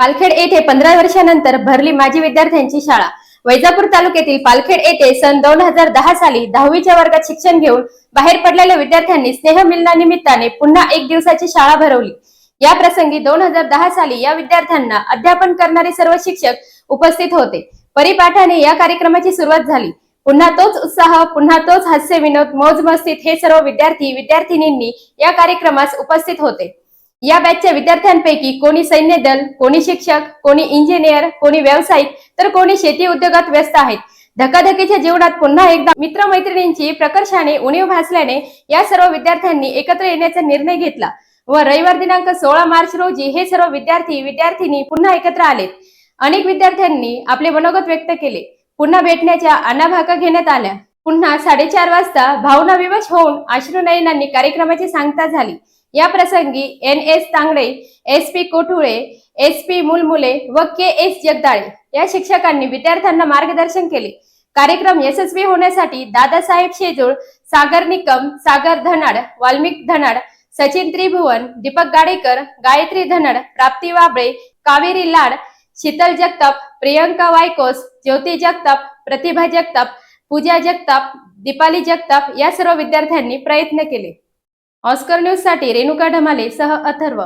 पालखेड येथे पंधरा वर्षानंतर भरली माजी विद्यार्थ्यांची शाळा. वैजापूर तालुक्यातील पालखेड येथे सन दोन हजार दहा साली दहावीच्या वर्गात शिक्षण घेऊन बाहेर पडलेल्या विद्यार्थ्यांनी स्नेह मिलनानिमित्ताने पुन्हा एक दिवसाची शाळा भरवली. या प्रसंगी दोन हजार दहा साली या विद्यार्थ्यांना अध्यापन करणारे सर्व शिक्षक उपस्थित होते. परिपाठाने या कार्यक्रमाची सुरुवात झाली. पुन्हा तोच उत्साह पुन्हा तोच हास्य विनोद मौज मस्तीत हे सर्व विद्यार्थी विद्यार्थिनींनी या कार्यक्रमास उपस्थित होते. या बॅचच्या विद्यार्थ्यांपैकी कोणी सैन्य दल कोणी शिक्षक कोणी इंजिनियर कोणी व्यावसायिक तर कोणी शेती उद्योगात व्यस्त आहेत. धकाधकीच्या जीवनात पुन्हा एकदा मित्रमैत्रिणींची प्रकर्षाने उणीव भासल्याने या सर्व विद्यार्थ्यांनी एकत्र येण्याचा निर्णय घेतला व रविवार दिनांक सोळा मार्च रोजी हे सर्व विद्यार्थी विद्यार्थिनी पुन्हा एकत्र आलेत. अनेक विद्यार्थ्यांनी आपले मनोगत व्यक्त केले. पुन्हा भेटण्याच्या अनाभाका घेण्यात आल्या. पुन्हा साडेचार वाजता भावनाविवश होऊन अश्रुनयनांनी कार्यक्रमाची सांगता झाली. या प्रसंगी N S Tangde S P Kothule S P Mulmule व के एस जगदाळे या शिक्षकांनी विद्यार्थ्यांना मार्गदर्शन केले. कार्यक्रम यशस्वी होण्यासाठी दादासाहेब शेजूळ सागर निकम सागर धनाड वाल्मिक धनाड सचिन त्रिभुवन दीपक गाडेकर गायत्री धनड प्राप्ती वाबळे कावेरी लाड शीतल जगताप प्रियंका वायकोस ज्योती जगताप प्रतिभा जगताप पूजा जगताप दीपाली जगताप या सर्व विद्यार्थ्यांनी प्रयत्न केले. ऑस्कर न्यूजसाठी रेणुका ढमाले सह अथर्व